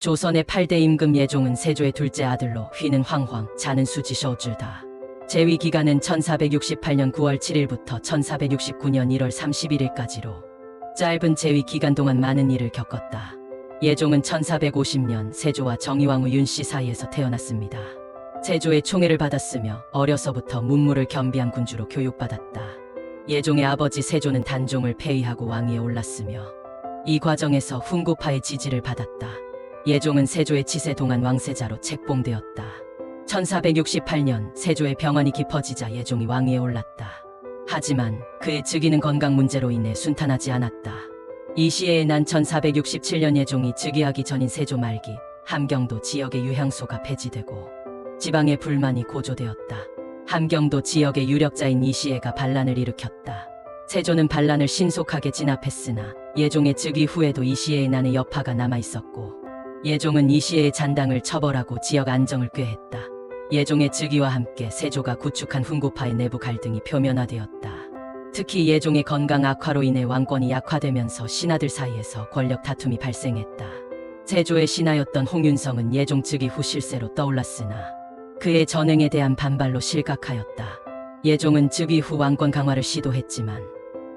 조선의 8대 임금 예종은 세조의 둘째 아들로 휘는 황황, 자는 수지 셔줄다. 재위 기간은 1468년 9월 7일부터 1469년 1월 31일까지로 짧은 재위 기간 동안 많은 일을 겪었다. 예종은 1450년 세조와 정의왕후 윤씨 사이에서 태어났습니다. 세조의 총애를 받았으며 어려서부터 문무를 겸비한 군주로 교육받았다. 예종의 아버지 세조는 단종을 폐위하고 왕위에 올랐으며 이 과정에서 훈구파의 지지를 받았다. 예종은 세조의 치세 동안 왕세자로 책봉되었다. 1468년 세조의 병환이 깊어지자 예종이 왕위에 올랐다. 하지만 그의 즉위는 건강 문제로 인해 순탄하지 않았다. 이 시해에 난 1467년 예종이 즉위하기 전인 세조 말기 함경도 지역의 유향소가 폐지되고 지방의 불만이 고조되었다. 함경도 지역의 유력자인 이시해가 반란을 일으켰다. 세조는 반란을 신속하게 진압했으나 예종의 즉위 후에도 이시해의 난의 여파가 남아 있었고 예종은 이시해의 잔당을 처벌하고 지역 안정을 꾀했다. 예종의 즉위와 함께 세조가 구축한 훈구파의 내부 갈등이 표면화되었다. 특히 예종의 건강 악화로 인해 왕권이 약화되면서 신하들 사이에서 권력 다툼이 발생했다. 세조의 신하였던 홍윤성은 예종 즉위 후 실세로 떠올랐으나 그의 전행에 대한 반발로 실각하였다. 예종은 즉위 후 왕권 강화를 시도했지만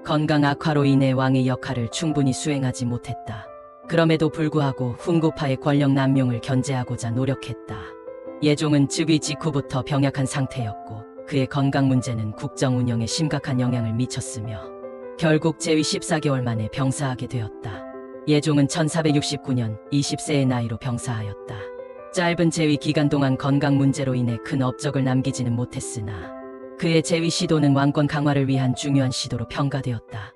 건강 악화로 인해 왕의 역할을 충분히 수행하지 못했다. 그럼에도 불구하고 훈구파의 권력 남용을 견제하고자 노력했다. 예종은 즉위 직후부터 병약한 상태였고 그의 건강 문제는 국정 운영에 심각한 영향을 미쳤으며 결국 재위 14개월 만에 병사하게 되었다. 예종은 1469년 20세의 나이로 병사하였다. 짧은 재위 기간 동안 건강 문제로 인해 큰 업적을 남기지는 못했으나 그의 재위 시도는 왕권 강화를 위한 중요한 시도로 평가되었다.